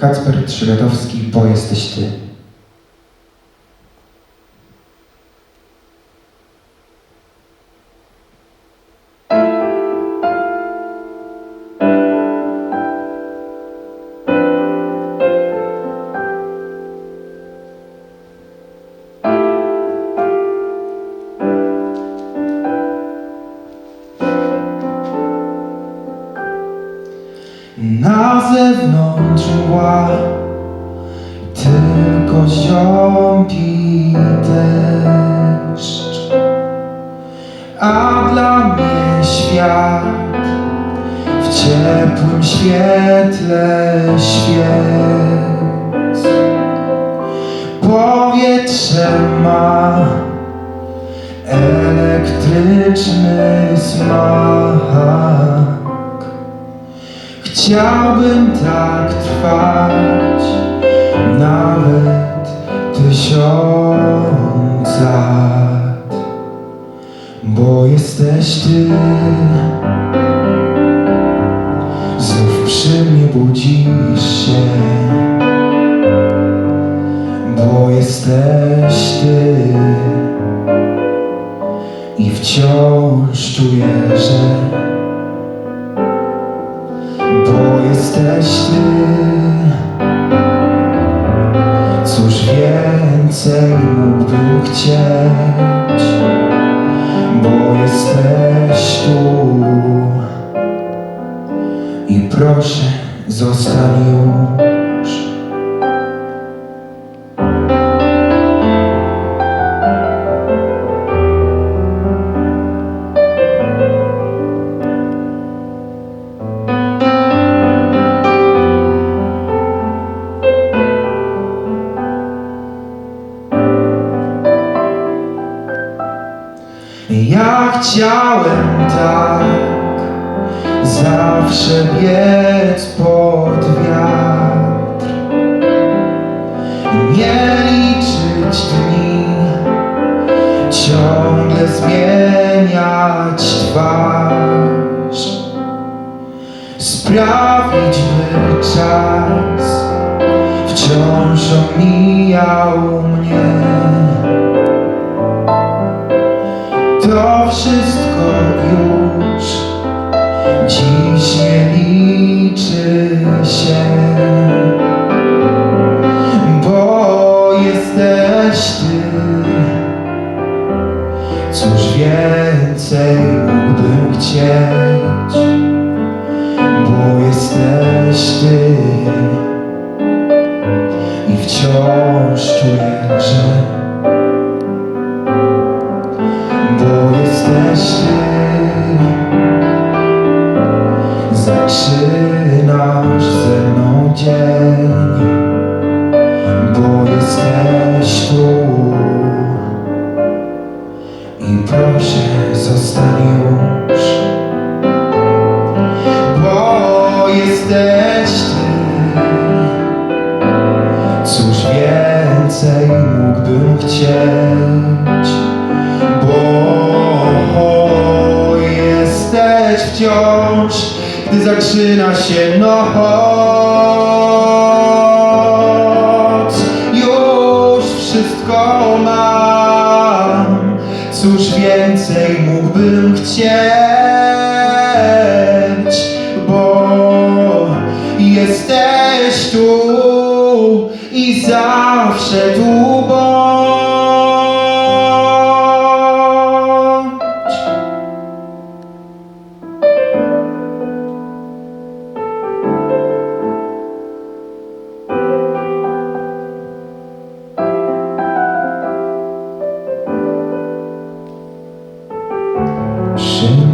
Kacper Trzyletowski, bo jesteś ty. Na zewnątrz mgła. Tylko ziąbi deszcz. A dla mnie świat W ciepłym świetle świec. Powietrze ma Elektryczny smak Chciałbym tak trwać nawet tysiąc lat, bo jesteś ty. Znów przy mnie budzisz się, bo jesteś ty. I wciąż czuję, że Cóż więcej mógłbym chcieć, bo jesteś tu. I proszę, zostań już. Ja chciałem tak. Zawsze biec pod wiatr, nie liczyć dni, ciągle zmieniać twarz, sprawić by czas wciąż omijał mnie. I proszę, zostań już, bo jesteś ty. Cóż więcej mógłbym chcieć, bo jesteś wciąż, gdy zaczyna się noc. Już wszystko mam, cóż więcej mógłbym chcieć, bo jesteś tu i zawsze tu, Senhor.